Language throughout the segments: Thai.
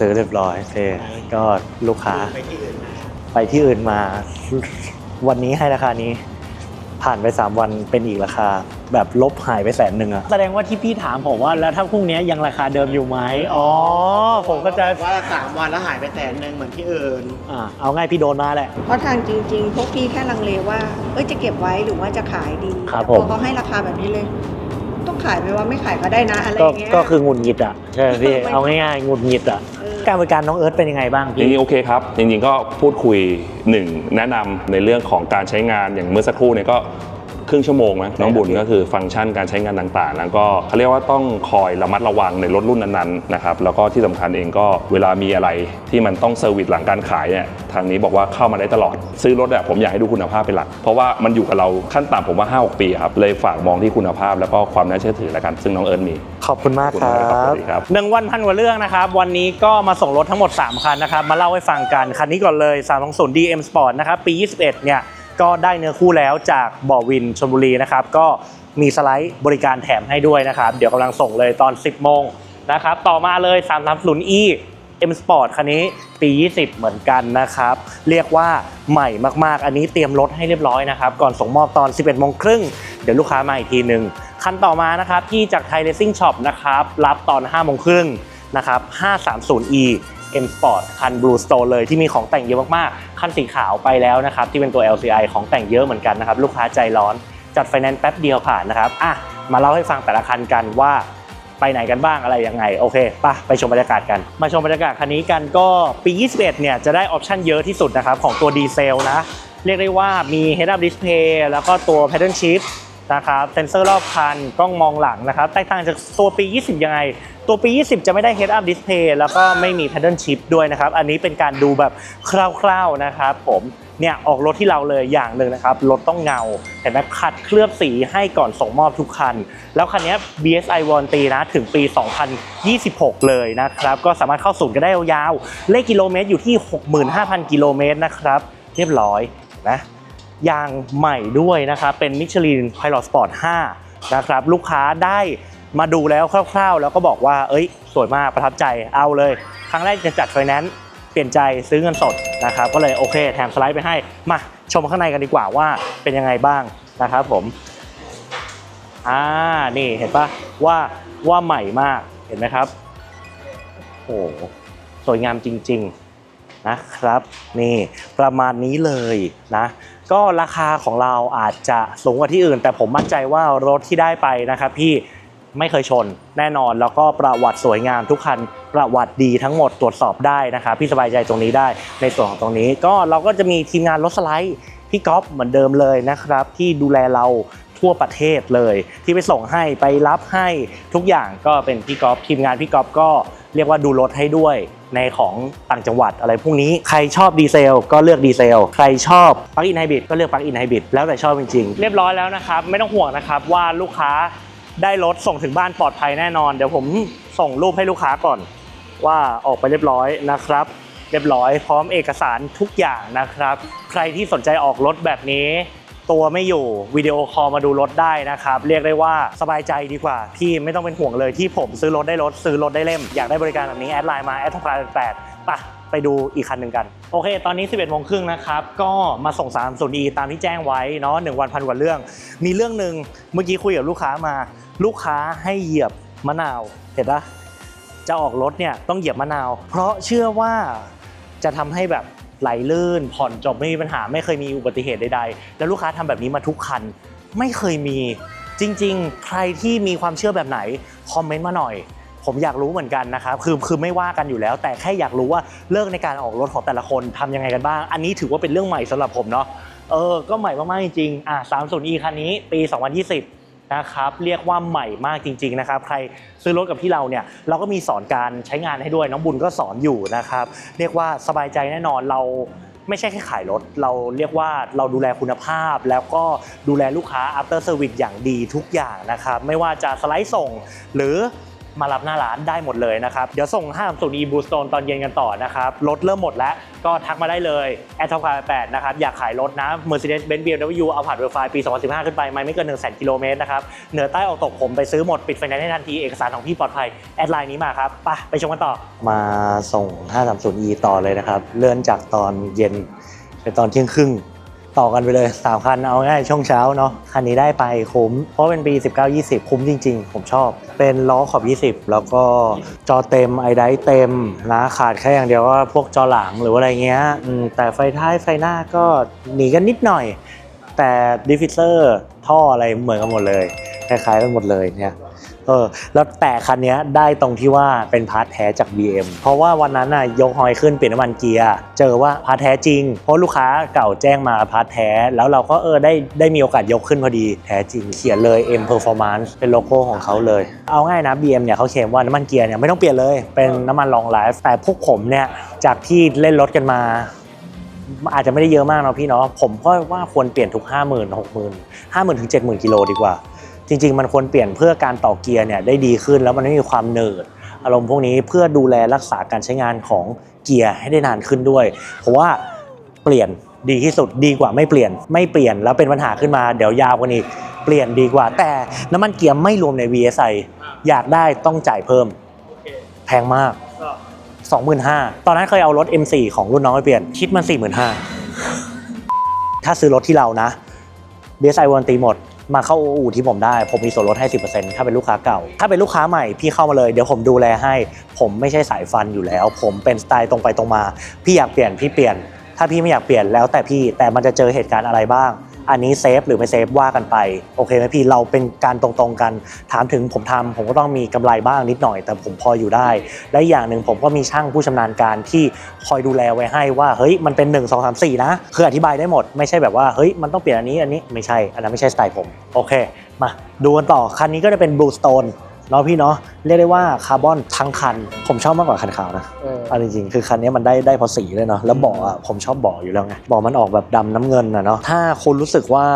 ซื้อเรียบร้อยเท่ก็ลูกค้าไปที่อื่นมาไปที่อื่นมา วันนี้ให้ราคานี้ ผ่านไป 3 วันเป็นอีกราคา แบบลบหายไปแสนหนึ่งอะแสดงว่าที่พี่ถามผมว่าแล้วถ้าพรุ่งนี้ยังราคาเดิมอยู่ไหมอ๋อ ผมก็จะว่าสามวันแล้วหายไปแสนหนึ่งเหมือนที่อื่นอ่าเอาง่ายพี่โดนมาแหละ เพราะทางจริง ๆ พวกพี่แค่ลังเลว่า เอ้ยจะเก็บไว้หรือว่าจะขายดีครับแต่พผอมเขาให้ราคาแบบนี้เลย ต้องขายไปว่าไม่ขายก็ได้นะอะไรอก็ย่างเงี้ย ก็คือหงุดหงิดอะใช่ไหมพี่ไม่เอาง่ายๆหงุดหงิดอะเออ การบริการน้องเอิร์ธเป็นยังไงบ้างจพี่ ริงๆโอเคครับ จริงๆก็พูดคุยหนึ่งแนะนำในเรื่องของการใช้งานอย่างเมื่อสักครู่เนี่ยก็ ครึ่งชั่วโมงนะน้องบุญก็คือฟังก์ชันการใช้งานต่างๆ แล้วก็เขาเรียกว่าต้องคอยระมัดระวังในรถรุ่นนั้นๆนะครับแล้วก็ที่สำคัญเองก็เวลามีอะไรที่มันต้องเซอร์วิสหลังการขายเนี่ยทางนี้บอกว่าเข้ามาได้ตลอด ซื้อรถอะผมอยากให้ดูคุณภาพเป็นหลัก เพราะว่ามันอยู่กับเราขั้นต่ำผมว่า 5-6 ปีครับเลยฝากมองที่คุณภาพแล้วก็ความน่าเชื่อถือแล้วกันซึ่งน้องเอิร์นมี ขอบคุณมากครัขอบคุณมากครับสวับสดีครับหนึ่งวันพันกว่าเรื่องนะครับ วันนี้ก็มาส่งรถทั้งหมด 3 คันนะครับ มาเล่าให้ฟังกัน คันนี้ก่อนเลย320 DM Sport นะครับ ปี 21 เนี่ย ก็ได้เนื้อคู่แล้วจากบ่อวินชลบุรีนะครับ ก็มีสไลด์บริการแถมให้ด้วยนะครับ เดี๋ยวกำลังส่งเลยตอน 10 โมงนะครับ ต่อมาเลย 330e M Sport คันนี้ปี 20 เหมือนกันนะครับ เรียกว่าใหม่มากๆ อันนี้เตรียมรถให้เรียบร้อยนะครับ ก่อนส่งมอบตอน 11โมงครึ่งเดี๋ยวลูกค้ามาอีกทีหนึ่งคันต่อมานะครับที่จากไทย Racing Shop นะครับรับตอน5โมงครึ่งนะครับ 530e M Sport คัน Blue Stone เลยที่มีของแต่งเยอะมากๆ คันสีขาวไปแล้วนะครับที่เป็นตัว LCI ของแต่งเยอะเหมือนกันนะครับลูกค้าใจร้อนจัดไฟแนนซ์แป๊บเดียวผ่านนะครับอะมาเล่าให้ฟังแต่ละคันกันว่าไปไหนกันบ้างอะไรยังไงโอเคปะไปชมบรรยากาศกัน มาชมบรรยากาศคันนี้กันก็ปี 21 เนี่ยจะได้ออปชันเยอะที่สุดนะครับของตัวดีเซลนะ เรียกได้ว่ามี Head Up Display แล้วก็ตัว Pattern Shift นะครับเซนเซอร์รอบคันกล้องมองหลังนะครับแตกต่างจากตัวปี 20 ยังไง ตัวปี 20 จะไม่ได้ Head Up Display แล้วก็ไม่มี Pattern Shift ด้วยนะครับ อันนี้เป็นการดูแบบคร่าวๆนะครับผมเนี่ยออกรถที่เราเลยอย่างหนึ่งนะครับ รถต้องเงาเห็นไหมขัดเคลือบสีให้ก่อนส่งมอบทุกคัน แล้วคันนี้ BSI warranty นะถึงปี 2026 เลยนะครับ ก็สามารถเข้าศูนย์กันได้ยาวๆเลขกิโลเมตรอยู่ที่ 65,000 กิโลเมตรนะครับ เรียบร้อยนะยางใหม่ด้วยนะครับ เป็น Michelin Pilot Sport 5นะครับ ลูกค้าได้ มาดูแล้วคร่าวๆ แล้วก็บอกว่า เอ้ย สวยมากประทับใจเอาเลย ครั้งแรกจะจัดไฟแนนซ์เปลี่ยนใจซื้อเงินสดนะครับก็เลยโอเคแถมสไลด์ไปให้มาชมข้างในกันดีกว่าว่าเป็นยังไงบ้างนะครับผมอ่านี่เห็นปะว่าว่าใหม่มากเห็นไหมครับโอ้สวยงามจริง ๆนะครับ นี่ประมาณนี้เลยนะก็ราคาของเราอาจจะสูงกว่าที่อื่น แต่ผมมั่นใจว่ารถที่ได้ไปนะครับพี่ ไม่เคยชน แน่นอนแล้วก็ประวัติสวยงามทุกคันประวัติดีทั้งหมดตรวจสอบได้นะครับพี่สบายใจตรงนี้ได้ในส่วนของตรงนี้ ก็เราก็จะมีทีมงานรถสไลด์พี่ก๊อฟเหมือนเดิมเลยนะครับ ที่ดูแลเราทั่วประเทศเลย ที่ไปส่งให้ไปรับให้ทุกอย่างก็เป็นพี่ก๊อฟทีมงานพี่ก๊อฟก็เรียกว่าดูรถให้ด้วยในของต่างจังหวัดอะไรพวกนี้ใครชอบดีเซลก็เลือกดีเซลใครชอบปลั๊กอินไฮบริดก็เลือกปลั๊กอินไฮบริดแล้วแต่ชอบจริงๆ เรียบร้อยแล้วนะครับ ไม่ต้องห่วงนะครับว่าลูกค้า ได้รถส่งถึงบ้านปลอดภัยแน่นอน เดี๋ยวผมส่งรูปให้ลูกค้าก่อน ว่าออกไปเรียบร้อยนะครับ เรียบร้อยพร้อมเอกสารทุกอย่างนะครับ ใครที่สนใจออกรถแบบนี้ ตัวไม่อยู่วิดีโอคอลมาดูรถได้นะครับ เรียกได้ว่าสบายใจดีกว่า พี่ไม่ต้องเป็นห่วงเลยที่ผมซื้อรถได้รถซื้อรถได้เล่ม อยากได้บริการแบบนี้แอดไลน์มาแอดทพายแปดปะ ไปดูอีกคันหนึ่งกัน โอเค ตอนนี้ 11โมงครึ่งนะครับ ก็มาส่ง3 0 e ตามที่แจ้งไว้เนาะหนึ่งวันพันกว่าเรื่อง มีเรื่องหนึ่งเมื่อกี้คุยกับลูกค้ามา ลูกค้าให้เหยียบมะนาว เห็นปะจะออกรถเนี่ยต้องเหยียบมะนาว เพราะเชื่อว่าจะทำให้แบบไหลลื่น ผ่อนจบไม่มีปัญหาไม่เคยมีอุบัติเหตุใดๆ แล้วลูกค้าทำแบบนี้มาทุกคัน ไม่เคยมีจริง ๆ ใครที่มีความเชื่อแบบไหน คอมเมนต์มาหน่อย ผมอยากรู้เหมือนกันนะครับคือคือไม่ว่ากันอยู่แล้ว แต่แค่อยากรู้ว่าเลิกในการออกรถของแต่ละคนทำยังไงกันบ้าง อันนี้ถือว่าเป็นเรื่องใหม่สำหรับผมเนาะเออก็ใหม่มากๆจริงๆอะ 30e คันนี้ปี 2020นะครับเรียกว่าใหม่มากจริงๆนะครับ ใครซื้อรถกับที่เราเนี่ยเราก็มีสอนการใช้งานให้ด้วยน้องบุญก็สอนอยู่นะครับ เรียกว่าสบายใจแน่นอนเราไม่ใช่แค่ขายรถ เราเรียกว่าเราดูแลคุณภาพ แล้วก็ดูแลลูกค้า after service อย่างดีทุกอย่างนะครับ ไม่ว่าจะสไลด์ส่งหรือ มารับหน้าร้านได้หมดเลยนะครับ เดี๋ยวส่งห้ามสูตร e b o o s t o n e ตอนเย็นกันต่อนะครับรถเริ่มหมดแล้วก็ทักมาได้เลยแอดทอปคาร์8นะครับอยากขายรถนะ Mercedes-Benz BMW เอาผ่านเวอร์ไฟปี 2015 ขึ้นไปไม่ไม่เกิน 1 0 0 0 0กิโลเมตรนะครับเหนือใต้ออกตกผมไปซื้อหมดปิดไฟแนนซ์ให้ทันทีเอกสารของพี่ปลอดภัยแอดไลน์นี้มาครับไปไปชมกันต่อ มาส่ง 530e ต่อเลยนะครับ เลื่อนจากตอนเย็นเป็นตอนเที่ยงครึ่ง ต่อกันไปเลย 3 คันเอาง่ายช่วงเช้าเนาะคันนี้ได้ไปคุ้ม เพราะเป็นปี 19-20 คุ้มจริง ๆ ผมชอบ เป็นล้อขอบ 20 แล้วก็จอเต็มไอไดเต็มนะขาดแค่อย่างเดียวว่าพวกจอหลังหรือว่าอะไรเงี้ยแต่ไฟท้ายไฟหน้าก็หนีกันนิดหน่อย แต่ดิฟฟิเซอร์ท่ออะไรเหมือนกันหมดเลยคล้ายๆกันหมดเลยเนี่ย เออแล้วแต่คันนี้ได้ตรงที่ว่าเป็นพาร์ทแท้จาก BM เพราะว่าวันนั้นน่ะยกฮอยขึ้นเปลี่ยนน้ำมันเกียร์ เจอว่าพาร์ทแท้จริง เพราะลูกค้าเก่าแจ้งมาพาร์ทแท้ แล้วเราก็เออได้ได้มีโอกาสยกขึ้นพอดีแท้จริงเขียนเลย M Performance เป็นโลโก้ของเขาเลย เอาง่ายนะ BM เนี่ยเขาเคลมว่าน้ำมันเกียร์เนี่ยไม่ต้องเปลี่ยนเลยเป็นน้ำมันลองไลฟ์แต่พวกผมเนี่ยจากที่เล่นรถกันมาอาจจะไม่ได้เยอะมากเนาะพี่เนาะผมก็ว่าควรเปลี่ยนทุก 5 0 0 0 0 0 6 0 0 0 5 0,000ถึง70,000กิโลดีกว่า จริง ๆ มันควรเปลี่ยนเพื่อการต่อเกียร์เนี่ยได้ดีขึ้นแล้วมันไม่มีความเนิร์ดอารมณ์พวกนี้เพื่อดูแลรักษาการใช้งานของเกียร์ให้ได้นานขึ้นด้วย เพราะว่าเปลี่ยนดีที่สุดดีกว่าไม่เปลี่ยนไม่เปลี่ยนแล้วเป็นปัญหาขึ้นมาเดี๋ยวยาวกว่านี้เปลี่ยนดีกว่า แต่น้ำมันเกียร์ไม่รวมใน VSI อยากได้ต้องจ่ายเพิ่มแพงมาก25,000ตอนนั้นเคยเอารถ M4 ของรุ่นน้องไปเปลี่ยนคิดมัน45,000ถ้าซื้อรถที่เรานะ BSI ว a ร n ตีหมด มาเข้าอู่ที่ผมได้ ผมมีส่วนลดให้ 10%ถ้าเป็นลูกค้าเก่า ถ้าเป็นลูกค้าใหม่พี่เข้ามาเลยเดี๋ยวผมดูแลให้ ผมไม่ใช่สายฟันอยู่แล้ว ผมเป็นสไตล์ตรงไปตรงมา พี่อยากเปลี่ยนพี่เปลี่ยน ถ้าพี่ไม่อยากเปลี่ยนแล้วแต่พี่แต่มันจะเจอเหตุการณ์อะไรบ้าง อันนี้เซฟหรือไม่เซฟว่ากันไปโอเคไหมพี่เราเป็นการตรงๆกัน ถามถึงผมทำผมก็ต้องมีกำไรบ้างนิดหน่อย แต่ผมพออยู่ได้ และอย่างหนึ่งผมก็มีช่างผู้ชำนาญการที่คอยดูแลไว้ให้ว่าเฮ้ยมันเป็น 1 2 3 4 นะคืออธิบายได้หมด ไม่ใช่แบบว่าเฮ้ยมันต้องเปลี่ยนอันนี้อันนี้ไม่ใช่อันนั้นไม่ใช่สไตล์ผมโอเคมาดูกันต่อคันนี้ก็จะเป็น Blue Stone เนาะพี่เนาะเรียกได้ว่าคาร์บอนทั้งคัน ผมชอบมากกว่าคันขาวนะเออ เอาจริงๆคือคันนี้มันได้ได้เพอสีเลยเนาะแล้วเบาะอะผมชอบเบาะอยู่แล้วไงเบาะมันออกแบบดำน้ำเงินอะเนาะถ้าคุณรู้สึกว่า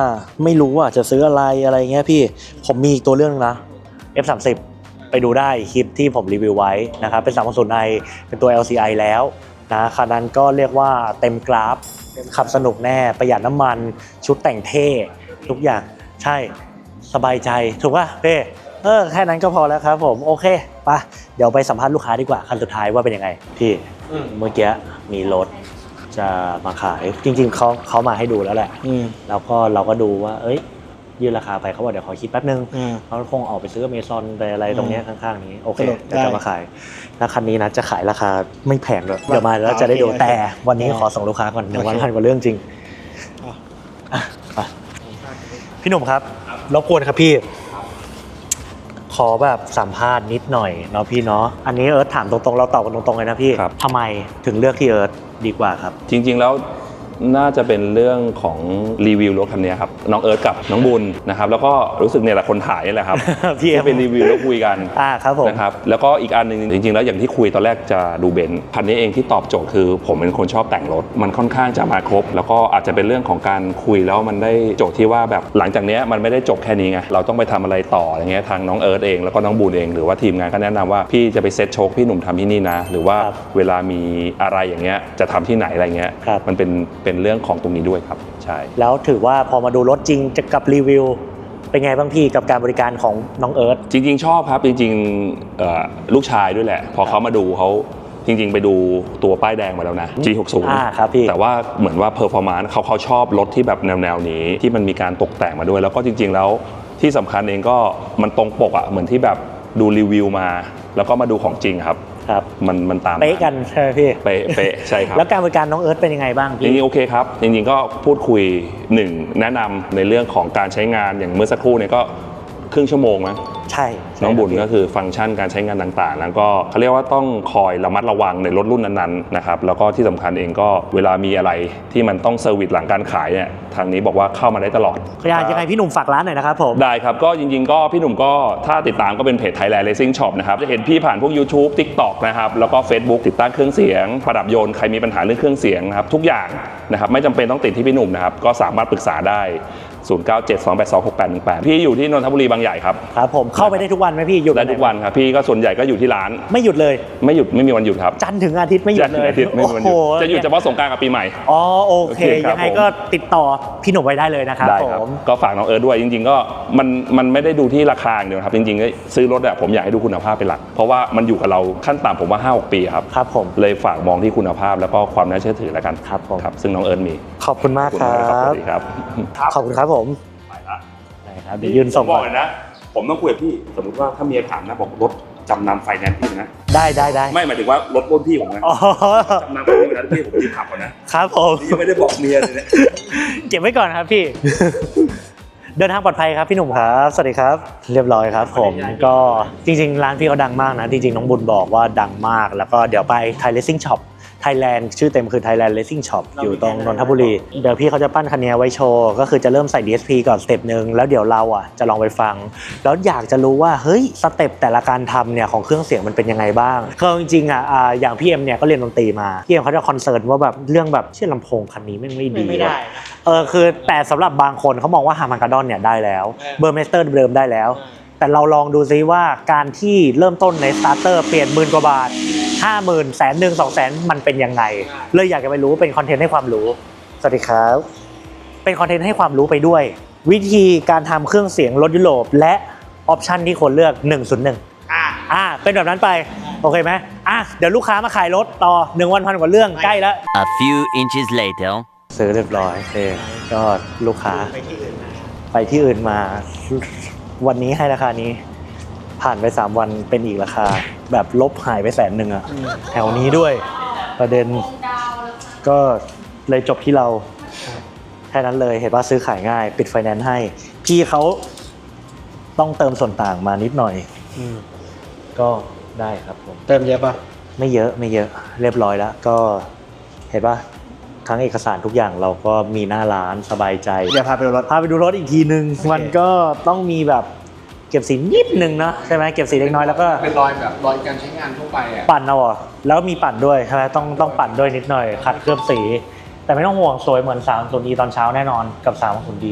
ไม่รู้อะจะซื้ออะไรอะไรเงี้ยพี่ผมมีอีกตัวเรื่องนึงนะ F30 ไปดูได้คลิปที่ผมรีวิวไว้นะครับเป็น 3.0i เป็นตัว LCI แล้วนะคันนั้นก็เรียกว่าเต็มกราฟ ขับสนุกแน่ประหยัดน้ำมันชุดแต่งเท่ ทุกอย่างใช่สบายใจ ถูกป่ะเป้ เออแค่นั้นก็พอแล้วครับผมโอเคไปะเดี๋ยวไปสัมภาษณ์ลูกค้าดีกว่าคันสุดท้ายว่าเป็นยังไงพี่อืมเมื่อกี้มีรถจะมาขายจริงๆเขาเขามาให้ดูแล้วแหละอืมแล้วก็เราก็ดูว่า เอ้ย ยื่นราคาไปเขาบอกเดี๋ยวขอคิดแป๊บนึงอืมเขาคงออกไปซื้ออเมซอนไปอะไรตรงเนี้ยข้างๆนี้ โอเคสรุปเดี๋ยวจะได้มาขายแล้วคันนี้นะจะขายราคาไม่แพงเลยเดี๋ยวมาแล้วจะได้ดูโอเคแต่วันนี้โอเคขอส่งลูกค้าก่อนหนึ่งวันโอเคพันกว่าเรื่องจริงอะอะไปพี่หนุ่มครับรบกวนครับพี่ ขอแบบสัมภาษณ์นิดหน่อยเนาะพี่เนาะอันนี้เอิร์ธถามตรงๆ เราตอบกันตรงๆเลยนะพี่ครับ ทำไมถึงเลือกที่เอิร์ธดีกว่าครับ จริงๆแล้ว น่าจะเป็นเรื่องของรีวิวรถคันนี้ครับน้องเอิร์ธกับน้องบุญนะครับแล้วก็รู้สึกเนี่ยแหละคนถ่ายนี่แหละครับพี่เอ็มที่เป็นรีวิวแล้วคุยกันอ่าครับผมนะครับแล้วก็อีกอันหนึ่งจริง ๆ แล้วอย่างที่คุยตอนแรกจะดูเบนซ์คันนี้เองที่ตอบโจทย์คือ ผมเป็นคนชอบแต่งรถ มันค่อนข้างจะมาครบ แล้วก็อาจจะเป็นเรื่องของการคุยแล้วมันได้โจทย์ที่ว่าแบบหลังจากเนี้ยมันไม่ได้จบแค่นี้ไงเราต้องไปทำอะไรต่ออย่างเงี้ยทางน้องเอิร์ธเองแล้วก็น้องบูนเองหรือว่าทีมงานก็แนะนำว่าพี่จะไปเซ็ตโชคพี่หนุ่มทำที่นี่นะ หรือว่าครับเวลามีอะไรอย่างเงี้ยจะทำที่ไหนอะไรเงี้ยครับมันเป็นเป็นเรื่องของตรงนี้ด้วยครับใช่แล้วถือว่าพอมาดูรถจริงจะกับรีวิวเป็นไงบ้างพี่กับการบริการของน้องเอิร์ธจริง ๆ ชอบครับจริงๆเอ่อลูกชายด้วยแหละ พอเขามาดูเขาจริง ๆ ไปดูตัวป้ายแดงมาแล้วนะ G60 อ่าครับพี่แต่ว่าเหมือนว่าเพอร์ฟอร์มานซ์เขาเขาชอบรถที่แบบแนวๆนี้ที่มันมีการตกแต่งมาด้วย แล้วก็จริง ๆ แล้วที่สำคัญเองก็มันตรงปกอะเหมือนที่แบบดูรีวิวมา แล้วก็มาดูของจริงครับ ครับมันมันตามเป๊ะกันใช่ไหมพี่เป๊ะเป๊ะใช่ครับ แล้วการบริการน้องเอิร์ธเป็นยังไงบ้างจพี่ ริงๆโอเคครับจริงๆก็พูดคุยหนึ่งแนะนำในเรื่องของการใช้งานอย่างเมื่อสักครู่เนี่ยก็ครึ่งชั่วโมงมั้ง ใช่ใช่น้องบุญครับพี่ก็คือฟังก์ชันการใช้งานต่างๆ แล้วก็เขาเรียกว่าต้องคอยระมัดระวังในรถรุ่นนั้นๆนะครับแล้วก็ที่สำคัญเองก็เวลามีอะไรที่มันต้องเซอร์วิสหลังการขายเนี่ยทางนี้บอกว่าเข้ามาได้ตลอดอยากยังไงพี่หนุ่มฝากร้านหน่อยนะครับผม ได้ครับก็จริงๆก็พี่หนุ่มก็ถ้าติดตามก็เป็นเพจ Thailand Racing Shop นะครับ จะเห็นพี่ผ่านพวก YouTube TikTok นะครับ แล้วก็ Facebook ติดตั้งเครื่องเสียง ประดับยนต์ใครมีปัญหาเรื่องเครื่องเสียงนะครับ ทุกอย่างนะครับ ไม่จำเป็นต้องติดที่พี่หนุ่มนะครับ ก็สามารถปรึกษาได้ 0972826818 พี่อยู่ที่นนทบุรีบางใหญ่ครับครับผมเข้าไปได้ทุกวันไหมพี่หยุดได้ทุกวันครับพี่ก็ส่วนใหญ่ก็อยู่ที่ร้าน ไม่หยุดเลย ไม่หยุดไม่มีวันหยุดครับ จันทร์ถึงอาทิตย์ไม่หยุดเลยอาทิตย์ไม่มีวันหยุดโอ้โจะหยุดเฉพาะสงกรารกับปีใหม่ อ๋อโอเคโอเคครับยังไงก็ติดต่อพี่หนุ่มไว้ได้เลยนะครับได้ผครับมก็ฝากน้องเอิร์ธด้วยจริง ๆ ก็มันมันไม่ได้ดูที่ราคาอย่างเดียวครับจริงๆก็ซื้อรถอะผมอยากให้ดูคุณภาพเป็นหลัก เพราะว่ามันอยู่กับเราขั้นต่ำผมว่า 5-6 ปีครับครับผมเลยฝากมองที่คุณภาพแล้วก็ความน่าเชื่อถือแล้วกันครับผมครับซึ่งน้องเอิร์ธมี ขอบคุณมากขอบคุณครัมากครับสบวัสดีครับขอบคุณครับผมไปละได้ครับเดี๋ยวยืนส่งผมบก่ออกนเลยนะ ผมต้องคุยกับพี่ สมมติว่าถ้าเมียถามนะบอกรถจำนำไฟแนนซ์พี่นะ ได้ได้ได้ไม่หมายถึงว่ารถรุ่นพี่ผมนะอ๋อจำนำไฟแนนซ์นะพี่ผมยืมขับก่อนนะครับผม นี่ยังไม่ได้บอกเมียเลยเนี่ยเก็บไว้ก่อนครับพี่ เดินทางปลอดภัยครับพี่หนุ่มครับ สวัสดีครับ เรียบร้อยครับ ผมก็จริงๆ ร้านพี่เขาดังมากนะ จริงๆ น้องบุญบอกว่าดังมาก แล้วก็เดี๋ยวไปไทยเลสซิ่งช็อป ไทยแลนด์ชื่อเต็มคือ Thailand Racing Shop อยู่ตรงนนทบุรี เดี๋ยวพี่เขาจะปั้นคันนี้ไว้โชว์ ก็คือจะเริ่มใส่ DSP ก่อนสเต็ปหนึ่งแล้วเดี๋ยวเราอะจะลองไปฟัง แล้วอยากจะรู้ว่า เฮ้ย สเต็ปแต่ละการทำเนี่ย ของเครื่องเสียงมันเป็นยังไงบ้างคือจริงๆอะอ่าอย่างพี่เอ็มเนี่ยก็เรียนดนตรีมาพี่เอ็มเขาจะคอนเซิร์นว่าแบบเรื่องแบบเชื่อลำโพงคันนี้แม่งไม่ดีไม่ได้ว่ะนะเออคือแต่สำหรับบางคนเขามองว่าฮามันกาดอนเนี่ยได้แล้วเออเบอร์เมสเตอร์เดิมได้แล้ว แต่เราลองดูซิว่าการที่เริ่มต้นในสตาร์เตอร์เปลี่ยนหมื่นกว่าบาทห้าหมื่นแสนหนึ่งสองแสนมันเป็นยังไง เลยอยากจะไปรู้เป็นคอนเทนต์ให้ความรู้ สวัสดีครับ เป็นคอนเทนต์ให้ความรู้ไปด้วย วิธีการทำเครื่องเสียงรถยุโรปและออปชันที่ควรเลือก 101อะอ่าเป็นแบบนั้นไป โอเคไหมอะเดี๋ยวลูกค้ามาขายรถต่อหนึ่งวันพันกว่าเรื่องใกล้แล้ว A few inches later. ซื้อเรียบร้อยโอเคก็ลูกค้าไปที่อื่นมาไปที่อื่นมา วันนี้ให้ราคานี้ ผ่านไป 3 วันเป็นอีกราคา แบบลบหายไปแสนหนึ่งอะแถวนี้ด้วย ประเด็นก็เลยจบที่เราแค่นั้นเลยเห็นว่าซื้อขายง่าย ปิดไฟแนนซ์ให้ พี่เขาต้องเติมส่วนต่างมานิดหน่อยก็ได้ครับผม เติมเยอะป่ะไม่เยอะไม่เยอะ เรียบร้อยแล้ว ก็เห็นปะ ทั้งเอกสารทุกอย่างเราก็มีหน้าร้านสบายใจเดี๋ยวพาไปดูรถพาไปดูรถอีกทีนึง มันก็ต้องมีแบบเก็บสีนิดนึงนะใช่ไหมเก็บสีเล็กน้อยแล้วก็เป็นรอยแบบรอยการใช้งานทั่วไปอะปั่นเอาอะแล้วมีปั่นด้วยใช่ไหมต้องต้องปั่นด้วยนิดหน่อยขัดเคลือบสี แต่ไม่ต้องห่วงสวยเหมือน3 0 d ตอนเช้าแน่นอนกับ3 0 d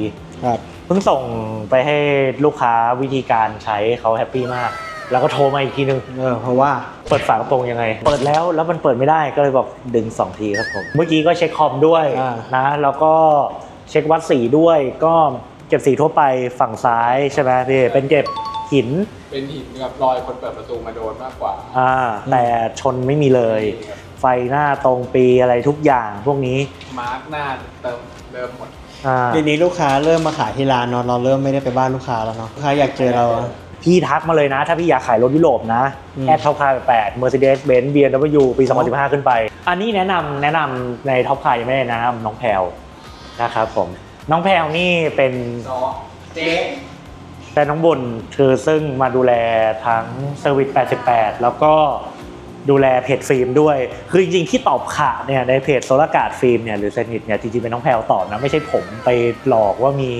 ครับเพิ่งส่งไปให้ลูกค้าวิธีการใช้เขาแฮปปี้มาก แล้วก็โทรมาอีกทีนึงเออเพราะว่าเปิดฝากระโปรงยังไง เปิดแล้วแล้วมันเปิดไม่ได้ก็เลยบอกดึง 2 ทีครับผมเมื่อกี้ก็เช็คคอมด้วยอ่า นะแล้วก็เช็ควัดสีด้วยก็เก็บสีทั่วไปฝั่งซ้ายใช่ไหมพี่เป็นเก็บหินเป็นหินกับรอยคนเปิดประตูมาโดนมากกว่า อ่าแต่ชนไม่มีเลย ไฟหน้าตรงปีอะไรทุกอย่างพวกนี้มาร์กหน้าเติมเดิมหมด อ่า ทีนี้ลูกค้าเริ่มมาขายที่ร้านเนาะเราเริ่มไม่ได้ไปบ้านลูกค้าแล้วเนาะลูกค้าอยากเจอเราอะ พี่ทักมาเลยนะ ถ้าพี่อยากขายรถยุโรปนะอืมแอดท็อปคาร์แปด Mercedes Benz BMW ปี 2015 ขึ้นไป อันนี้แนะนำแนะนำในท็อปคาร์ยังไม่ได้แนะนำน้องแพลวนะครับผมน้องแพลวนี่เป็นเจ๊แต่น้องบุญคือซึ่งมาดูแลทั้งเซอร์วิส88 แล้วก็ ดูแลเพจฟิล์มด้วย คือจริงๆที่ตอบข่าเนี่ยในเพจโซลการ์ดฟิล์มเนี่ยหรือเซนิตเนี่ยจริงๆเป็นน้องแพลวตอบนะไม่ใช่ผมไปหลอกว่ามี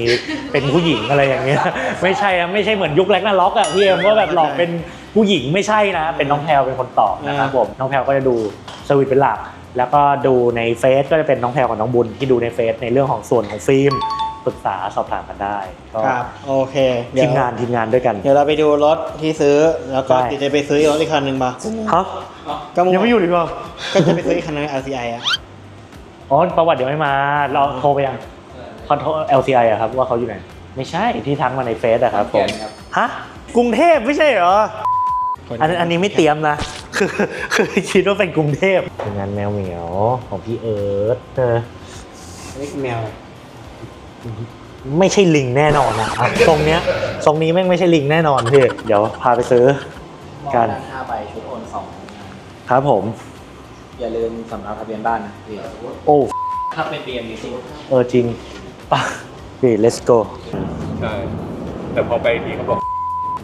เป็นผู้หญิงอะไรอย่างเงี้ยไม่ใช่นะไม่ใช่เหมือนยุคแรกนาล็อกอะพี่เอ็มว่าแบบหลอกเป็นผู้หญิงไม่ใช่นะ เป็นน้องแพลวเป็นคนตอบนะครับผมน้องแพลวก็จะดูเซอร์วิสเป็นหลัก แล้วก็ดูในเฟซก็จะเป็นน้องแพลวกับน้องบุญที่ดูในเฟซในเรื่องของส่วนของฟิล์ม ปรึกษาสอบถามกันได้ก็ครับโอเคเดี๋ทียวมงานทีมงานด้วยกัน เดี๋ยวเราไปดูรถที่ซื้อแล้วก็ได้ติดจะไปซื้ออีกรถอีกคันหนึ่งมาฮะก็งยังไม่อยู่หรือเปล่าก็จะไปซื้ออีกคันหนึง LCI อะอ๋อประวัติเดี๋ยวไม่มาเราโทรไปยังเขาโทร LCI อะครับว่าเขาอยู่ไหน ไม่ใช่ที่ทักมาในเฟซอะครับผมครับฮะกรุงเทพไม่ใช่เหรอ อันอันนี้ไม่เตรียมนะ คือคือคิดว่าเป็นกรุงเทพงานแมวเหมียวของพี่เอิร์ธเออนี่คือแมว ไม่ใช่ลิงแน่นอนนะอะทรงเนี้ยทรงนี้แม่งไม่ใช่ลิงแน่นอนพี่เดี๋ยวพาไปซื้อ กัน ห้าใบชุดโอนสองครับผม อย่าลืมสำเนาทะเบียนบ้านนะพี่โอ้ถ้าเป็นเตรียมจริงเออจริงป่ะพี่ let's go ใช่แต่พอไปอีกทีเขาบอก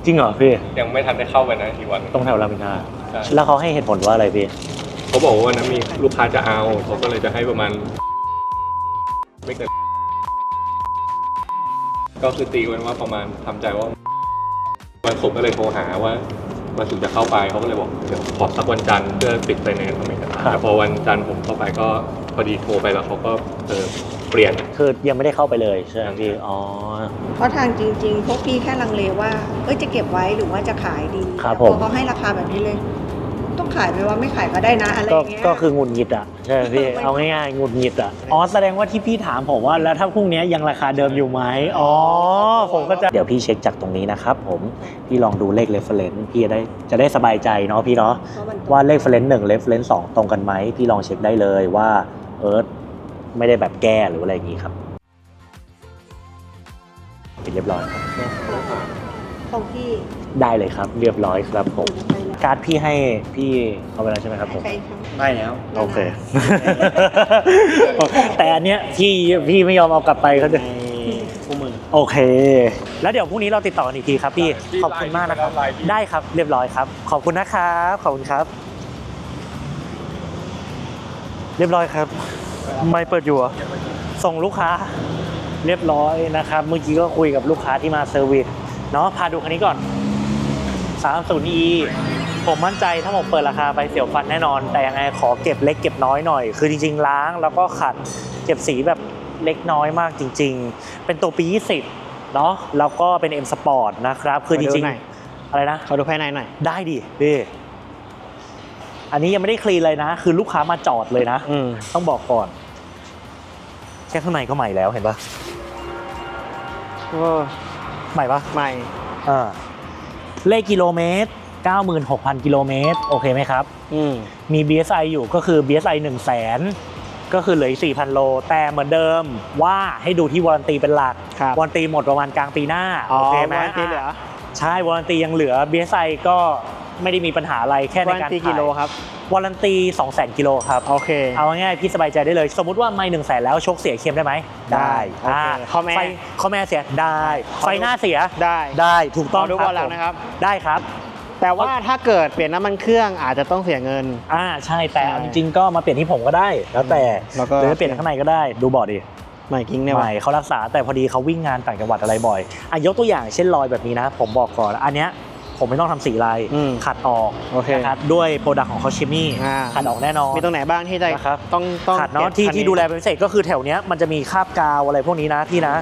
จริงเหรอพี่ ยังไม่ทันได้เข้าไปนะทีวัน ตรงแถวรามอินทราใช่ แล้วเขาให้เหตุผลว่าอะไรพี่ เขาบอกว่าวันนั้นมีลูกค้าจะเอาเขาก็เลยจะให้ประมาณ ไม่เกิน ก็คือตีไว้ว่าประมาณทำใจว่าวันผมก็เลยโทรหาว่าวันศุกร์จะเข้าไปเขาก็เลยบอกเดี๋ยวขอสักวันจันทร์เพื่อปิดไฟแนนซ์ทำเอกสารแต่พอวันจันทร์ผมเข้าไปก็พอดีโทรไปแล้วเขาก็เออเปลี่ยนคือยังไม่ได้เข้าไปเลยใช่ไหมพี่อ๋อเพราะทางจริง ๆ พวกพี่แค่ลังเลว่าเอ้ยจะเก็บไว้หรือว่าจะขายดีครับแต่พผอมเขาให้ราคาแบบนี้เลยต้อง ขายไปว่าไม่ขายก็ได้นะอะไรอก็ย่างเงี้ย ก็คือหงุดหงิดอะใช่ไหมพี่ เอาง่ายๆหงุดหงิดอะอ๋อแสดงว่าที่พี่ถามผมว่าแล้วถ้าพรุ่งนี้ยังราคาเดิมอยู่ไหมอ๋อผมก็จะเดี๋ยวพี่เช็คจากตรงนี้นะครับผมพี่ลองดูเลข reference พี่จะได้จะได้สบายใจเนาะพี่เนาะเพราะมันว่าเลข reference หนึ่ง reference สองตรงกันไหมพี่ลองเช็คได้เลยว่าเอิร์ธไม่ได้แบบแก้หรืออะไรอย่างงี้ครับ เป็นเรียบร้อยครับ ของพี่ได้เลยครับ เรียบร้อยครับผมไปแล้วการ์ดพี่ให้พี่เอาไปแล้วใช่ไหมครับผมใครครับได้แล้วโอเค แต่อันเนี้ยพี่พี่ไม่ยอมเอากลับไปเขาจะคู่มือ โอเค แล้วเดี๋ยวพรุ่งนี้เราติดต่อกันอีกทีครับพี่ ขอบคุณมากนะครับ ได้ครับ เรียบร้อยครับ ขอบคุณนะครับ ขอบคุณครับ เรียบร้อยครับ ไม่เปิดอยู่เหรอส่งลูกค้า เรียบร้อยนะครับ เมื่อกี้ก็คุยกับลูกค้าที่มาเซอร์วิส เนาะพาดูคันนี้ก่อน 30e ผมมั่นใจถ้าผมเปิดราคาไปเสียวฟันแน่นอน แต่ยังไงขอเก็บเล็กเก็บน้อยหน่อย คือจริงๆ ล้างแล้วก็ขัดเก็บสีแบบเล็กน้อยมากจริง ๆ เป็นตัวปี 20 เนาะแล้วก็เป็น M Sport นะครับ คือจขอดูริงหน่อยๆอะไรนะเขาดูภายในหน่อย ได้ดิพี่อันนี้ยังไม่ได้คลีนเลยนะ คือลูกค้ามาจอดเลยนะอืมต้องบอกก่อน แค่ข้างในก็ใหม่แล้วเห็นปะก็ ใหม่ปะใหม่อ่าเลขกิโลเมตร 96,000 กิโลเมตร โอเคไหมครับ อืมมี BSI อยู่ก็คือ BSI 1 0 0 0 0แสนก็คือเหลืออีก4,000 โล แต่เหมือนเดิมว่าให้ดูที่วารันตีเป็นหลักครับวารันตีหมดประมาณกลางปีหน้าอ๋อโอเคไหมวารันตีเหลือ ใช่วารันตียังเหลือ BSI ก็ ไม่ได้มีปัญหาอะไรแค่ในวันการตีกิโลครับวารันตี200,000กิโลครับโอเคเอาง่ายๆพี่สบายใจได้เลย สมมุติว่าไม่หนึ่งแสนแล้วชกเสียเค็มได้ไหมได้ได้โอเคอ่าคอมแอร์ไฟคอมแอร์เสียได้ขอดูไฟหน้าเสียได้ได้ถูกต้องขอดูครับก่อนหลังผมนะครับได้ครับแต่ว่าถ้าเกิดเปลี่ยนน้ำมันเครื่องอาจจะต้องเสียเงิน อ่าใช่แต่ใช่เอาจริงๆก็มาเปลี่ยนที่ผมก็ได้ แล้วแต่แล้วก็หรือจะเปลี่ยนข้างในก็ได้ดูบอร์ดดิใหม่กิ้งเนี่ยใหว่ะม่เขารักษาแต่พอดีเขาวิ่งงานต่างจังหวัดอะไรบ่อยอะยกตัวอย่างเช่นรอยแบบนี้นะ ผมบอกก่อนอันเนี้ย ผมไม่ต้องทำสีอะไรอืมขัดออกโอเคนะครับด้วยโปรดักต์ของเขาชิมี่อ่า ขัดออกแน่นอน มีตรงไหนบ้างที่จะนะครับ ต้องต้องขัดเนาะก็บที่คันที่นี้ดูแลเป็นพิเศษก็คือแถวเนี้ยมันจะมีคราบกาวอะไรพวกนี้นะพี่นะ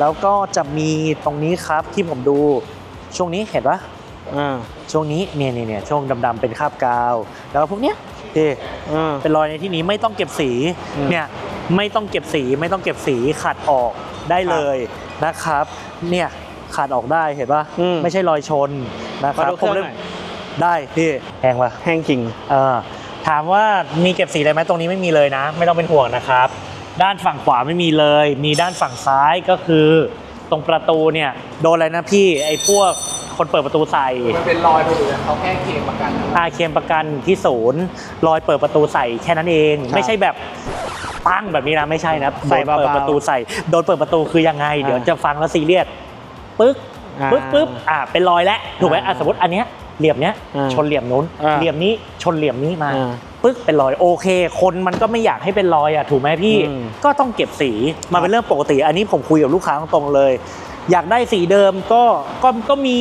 แล้วก็จะมีตรงนี้ครับที่ผมดูช่วงนี้เห็นปะอ่าช่วงนี้เนี่ยเนี่ยเนี่ยช่วงดำๆเป็นคราบกาว แล้วก็พวกเนี้ยพี่อ่า เป็นรอยในที่นี้ไม่ต้องเก็บสีอืมเนี่ยไม่ต้องเก็บสีไม่ต้องเก็บสีขัดออกได้เลยนะครับเนี่ย ขัดออกได้เห็นปะอืมไม่ใช่รอยชนนะคขอรับดูเครื่องผมหน่อยได้พี่แพงปะแห้งจริง เออถามว่ามีเก็บสีอะไรไหมตรงนี้ไม่มีเลยนะ ไม่ต้องเป็นห่วงนะครับ ด้านฝั่งขวาไม่มีเลย มีด้านฝั่งซ้ายก็คือ ตรงประตูเนี่ยโดนอะไรนะพี่ไอ้พวกคนเปิดประตูใส่ มันเป็นรอยไปเลยเขาแค่เคลมประกันนะครับอาเคลมประกันที่ศูนย์รอยเปิดประตูใส่แค่นั้นเองครับไม่ใช่แบบตั้งแบบนี้นะไม่ใช่นะใส่โดนเปิดเบาๆประตูใส่โดนเปิดประตูคือยังไงอ่าเดี๋ยวจะฟังแล้วซีเรียส ปึ๊กอ่าปึ๊บปึ๊บอ่าเป็นรอยแล้วถูกไหมอะอ่าสมมติอันเนี้ยเหลี่ยมเนี้ยอ่าชนเหลี่ยมนู้นอ่าเหลี่ยมนี้ชนเหลี่ยมนี้มาอ่าปึ๊กเป็นรอยโอเค คนมันก็ไม่อยากให้เป็นรอยอะถูกไหมพี่อืมก็ต้องเก็บสีมาเป็นเรื่องปกติ อันนี้ผมคุยกับลูกค้าตรงๆเลย อยากได้สีเดิมก็ก็ก็มี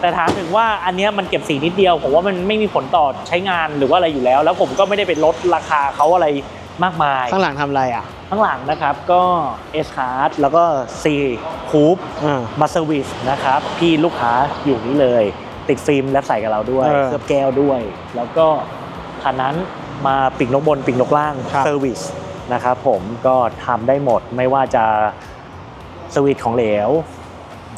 แต่ถามถึงว่าอันเนี้ยมันเก็บสีนิดเดียวผมว่ามันไม่มีผลต่อใช้งานหรือว่าอะไรอยู่แล้ว แล้วผมก็ไม่ได้ไปลดราคาเขาอะไร มากมาย ข้างหลังทำอะไรอะ ข้างหลังนะครับก็ S card แล้วก็ C Coupe อ่า มาเซอร์วิสนะครับพี่ลูกค้าอยู่นี้เลย ติดฟิล์มและใส่กับเราด้วยเออเคลือบแก้วด้วย แล้วก็คันนั้นมาปีกนกบนปีกนกล่างครับ เซอร์วิสนะครับผมก็ทำได้หมดไม่ว่าจะสวิตของเหลว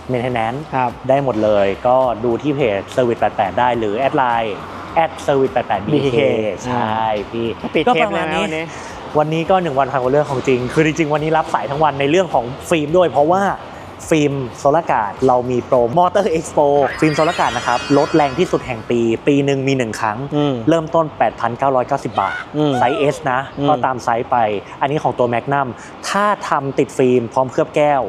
เมนเทนแนน ครับ ได้หมดเลยก็ดูที่เพจ Service 88 ได้หรือแอดไลน์แอด Service 88 BK BK ใช่พี่ปิดก็เทปประเลยมาณนะนี้วันนี้ วันนี้ก็หนึ่งวันพันกว่าเรื่องของจริง คือจริงๆ วันนี้รับสายทั้งวันในเรื่องของฟิล์มด้วย เพราะว่าฟิล์มโซลาร์การ์ดเรามีโปรมอเตอร์เอ็กซ์โปฟิล์มโซลาร์การ์ดนะครับลดแรงที่สุดแห่งปี ปีหนึ่งมี 1 ครั้งอืมเริ่มต้น 8,990 บาทอืมไซส์ S นะอืมก็ตามไซส์ไป อันนี้ของตัวแมกนัมถ้าทำติดฟิล์มพร้อมเคลือบแก้ว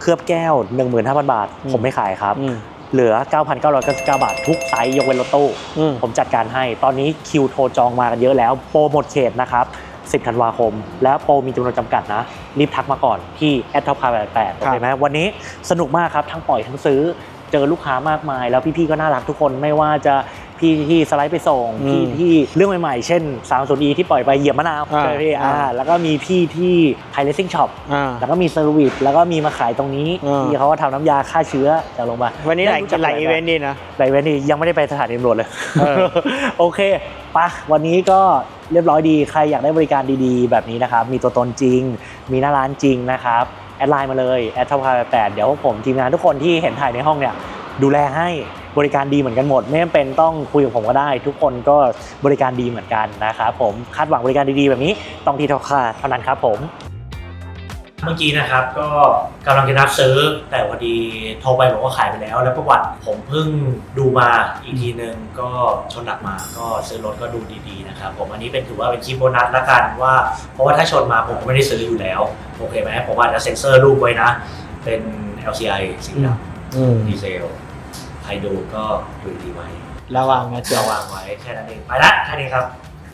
เคลือบแก้ว 15,000 บาท ผมไม่ขายครับอืมเหลือ 9,999 บาท ทุกไซส์ยกเว้นรถตู้อืมผมจัดการให้ ตอนนี้คิวโทรจองมากันเยอะแล้ว โปรหมดเขตนะครับ 10 ธันวาคม แล้วโปรมีจำนวนจำกัดนะ รีบทักมาก่อนที่แอดท็อปคาร์แปดโอเคไหมวันนี้สนุกมากครับ ทั้งปล่อยทั้งซื้อ เจอลูกค้ามากมาย แล้วพี่ๆก็น่ารักทุกคนไม่ว่าจะ พี่ที่สไลด์ไปส่งอืมพี่ที่เรื่องใหม่ๆ เช่น 3 0 e ที่ปล่อยไปเหยียบมะนาวอ่าใช่ไหมพี่อ่าอ่าแล้วก็มีพี่ที่ไฮเลสซิ่งช็อปอ่าแล้วก็มีเซอร์วิสแล้วก็มีมาขายตรงนี้อ่าพี่เขาก็ทำน้ำยาฆ่าเชื้อจากโรงพยาบาลวันนี้หลายได้รู้จักหลายอีเวนต์ดีนะหลายอีเวนต์นี่ยังไม่ได้ไปสถานีตำรวจเลยเออโอเคปะวันนี้ก็เรียบร้อยดีใครอยากได้บริการดีๆ แบบนี้นะครับ มีตัวตนจริง มีหน้าร้านจริงนะครับแอดไลน์มาเลยแอดทพาแปดเดี๋ยวผมทีมงานทุกคนที่เห็นถ่ายในห้องเนี่ย ดูแลให้บริการดีเหมือนกันหมด ไม่จำเป็นต้องคุยกับผมก็ได้ ทุกคนก็บริการดีเหมือนกันนะครับผมคาดหวังบริการดีๆ แบบนี้ต้องที่ทอคาเท่านั้นครับผมเมื่อกี้นะครับก็กำลังจะนัดซื้อ แต่พอดีโทรไปบอกว่าขายไปแล้ว แล้วประวัติผมเพิ่งดูมาอีกทีนึงก็ชนหนักมา ก็ซื้อรถก็ดูดีๆนะครับผมอันนี้เป็นถือว่าเป็นคลิปโบนัสละกันว่า เพราะว่าถ้าชนมาผมก็ไม่ได้ซื้ออยู่แล้ว โอเคไหมผมอาจจะเซ็นเซอร์รูปไว้นะ เป็น LCI สีดอืมำดีเซล ใครดูก็ดูดีๆไว้ระวังนะจ๊ะ ระวังไว้แค่นั้นเองไปละแค่นี้ครับ